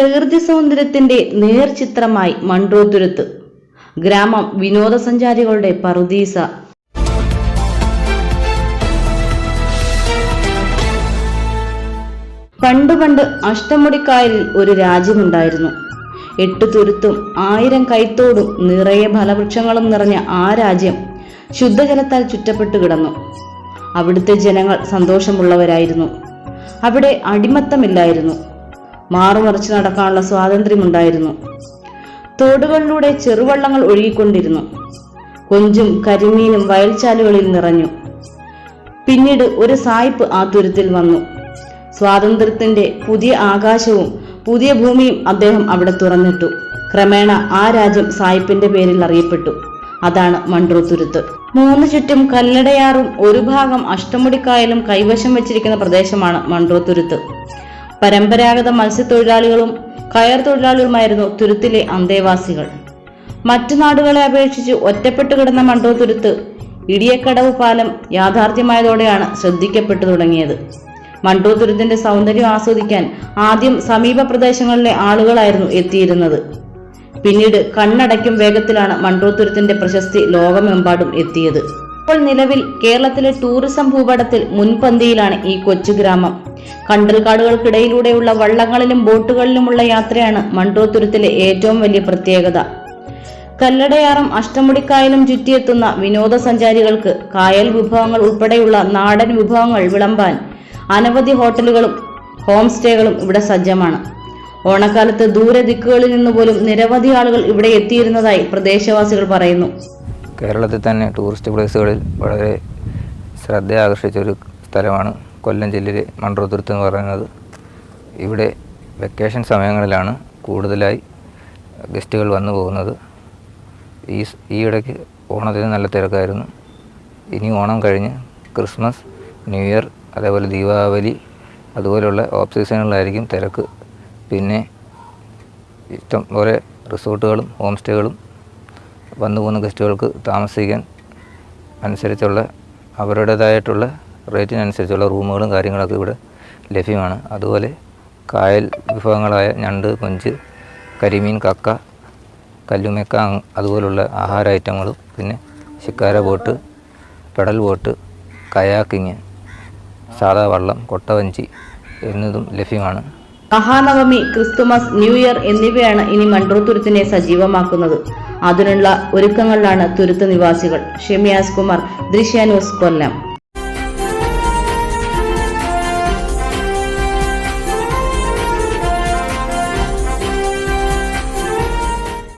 പ്രകൃതി സൗന്ദര്യത്തിന്റെ നേർചിത്രമായി മൺട്രോത്തുരുത്ത് ഗ്രാമം വിനോദസഞ്ചാരികളുടെ പറുദീസ. പണ്ട് പണ്ട് അഷ്ടമുടിക്കായലിൽ ഒരു രാജ്യമുണ്ടായിരുന്നു. എട്ട് തുരുത്തും ആയിരം കൈത്തോടും നിറയെ ഫലവൃക്ഷങ്ങളും നിറഞ്ഞ ആ രാജ്യം ശുദ്ധജലത്താൽ ചുറ്റപ്പെട്ടു കിടന്നു. അവിടുത്തെ ജനങ്ങൾ സന്തോഷമുള്ളവരായിരുന്നു. അവിടെ അടിമത്തമില്ലായിരുന്നു. മാറുമറിച്ച് നടക്കാനുള്ള സ്വാതന്ത്ര്യമുണ്ടായിരുന്നു. തോടുകളിലൂടെ ചെറുവള്ളങ്ങൾ ഒഴുകിക്കൊണ്ടിരുന്നു. കൊഞ്ചും കരിമീനും വയൽച്ചാലുകളിൽ നിറഞ്ഞു. പിന്നീട് ഒരു സായിപ്പ് ആ തുരുത്തിൽ വന്നു. സ്വാതന്ത്ര്യത്തിന്റെ പുതിയ ആകാശവും പുതിയ ഭൂമിയും അദ്ദേഹം അവിടെ തുറന്നിട്ടു. ക്രമേണ ആ രാജ്യം സായിപ്പിന്റെ പേരിൽ അറിയപ്പെട്ടു. അതാണ് മൺട്രോ തുരുത്ത്. മൂന്ന് ചുറ്റും കല്ലടയാറും ഒരു ഭാഗം അഷ്ടമുടിക്കായലും കൈവശം വെച്ചിരിക്കുന്ന പ്രദേശമാണ് മൺട്രോ തുരുത്ത്. പരമ്പരാഗത മത്സ്യത്തൊഴിലാളികളും കയർ തൊഴിലാളികളുമായിരുന്നു തുരുത്തിലെ അന്തേവാസികൾ. മറ്റു നാടുകളെ അപേക്ഷിച്ച് ഒറ്റപ്പെട്ടു കിടന്ന മണ്ടോ തുരുത്ത് ഇടിയക്കടവ് പാലം യാഥാർത്ഥ്യമായതോടെയാണ് ശ്രദ്ധിക്കപ്പെട്ടു തുടങ്ങിയത്. മണ്ടോ തുരുത്തിന്റെ സൗന്ദര്യം ആസ്വദിക്കാൻ ആദ്യം സമീപ പ്രദേശങ്ങളിലെ ആളുകളായിരുന്നു എത്തിയിരുന്നത്. പിന്നീട് കണ്ണടയ്ക്കും വേഗത്തിലാണ് മണ്ടോ തുരുത്തിന്റെ പ്രശസ്തി ലോകമെമ്പാടും എത്തിയത്. ഇപ്പോൾ നിലവിൽ കേരളത്തിലെ ടൂറിസം ഭൂപടത്തിൽ മുൻപന്തിയിലാണ് ഈ കൊച്ചു ഗ്രാമം. കണ്ടൽക്കാടുകൾക്കിടയിലൂടെയുള്ള വള്ളങ്ങളിലും ബോട്ടുകളിലുമുള്ള യാത്രയാണ് മൺട്രോ തുരുത്തിലെ ഏറ്റവും വലിയ പ്രത്യേകത. കല്ലടയാറും അഷ്ടമുടിക്കായലും ചുറ്റിയെത്തുന്ന വിനോദസഞ്ചാരികൾക്ക് കായൽ വിഭവങ്ങൾ ഉൾപ്പെടെയുള്ള നാടൻ വിഭവങ്ങൾ വിളമ്പാൻ അനവധി ഹോട്ടലുകളും ഹോം സ്റ്റേകളും ഇവിടെ സജ്ജമാണ്. ഓണക്കാലത്ത് ദൂരെ ദിക്കുകളിൽ നിന്ന് പോലും നിരവധി ആളുകൾ ഇവിടെ എത്തിയിരുന്നതായി പ്രദേശവാസികൾ പറയുന്നു. കേരളത്തിൽ തന്നെ ടൂറിസ്റ്റ് പ്ലേസുകളിൽ വളരെ ശ്രദ്ധ ആകർഷിച്ച ഒരു സ്ഥലമാണ് കൊല്ലം ജില്ലയിലെ മൺറോതുരുത്ത് എന്ന് പറയുന്നത് ഇവിടെ വെക്കേഷൻ സമയങ്ങളിലാണ് കൂടുതലായി ഗസ്റ്റുകൾ വന്നു പോകുന്നത്. ഈ ഈ ഇടയ്ക്ക് ഓണത്തിന് നല്ല തിരക്കായിരുന്നു. ഇനി ഓണം കഴിഞ്ഞ് ക്രിസ്മസ് ന്യൂ ഇയർ അതേപോലെ ദീപാവലി അതുപോലെയുള്ള ഓഫ് സീസണുകളിലായിരിക്കും തിരക്ക്. പിന്നെ ഇഷ്ടം പോലെ റിസോർട്ടുകളും ഹോം സ്റ്റേകളും വന്നു പോകുന്ന ഗസ്റ്റുകൾക്ക് താമസിക്കാൻ അനുസരിച്ചുള്ള അവരുടേതായിട്ടുള്ള റേറ്റിനനുസരിച്ചുള്ള റൂമുകളും കാര്യങ്ങളൊക്കെ ഇവിടെ ലഭ്യമാണ്. അതുപോലെ കായൽ വിഭവങ്ങളായ ഞണ്ട് കൊഞ്ച് കരിമീൻ കക്ക കല്ലുമേക്ക അതുപോലുള്ള ആഹാര ഐറ്റങ്ങളും പിന്നെ shikara boat pedal boat kayaking സാധാ വള്ളം കൊട്ടവഞ്ചി എന്നതും ലഭ്യമാണ്. മഹാനവമി ക്രിസ്തുമസ് ന്യൂ ഇയർ എന്നിവയാണ് ഇനി മൺട്രോ തുരുത്തിനെ സജീവമാക്കുന്നത്. അതിനുള്ള ഒരുക്കങ്ങളിലാണ് തുരുത്ത് നിവാസികൾ. ഷെമിയാസ് കുമാർ ദൃശ്യ ന്യൂസ് കൊല്ലം.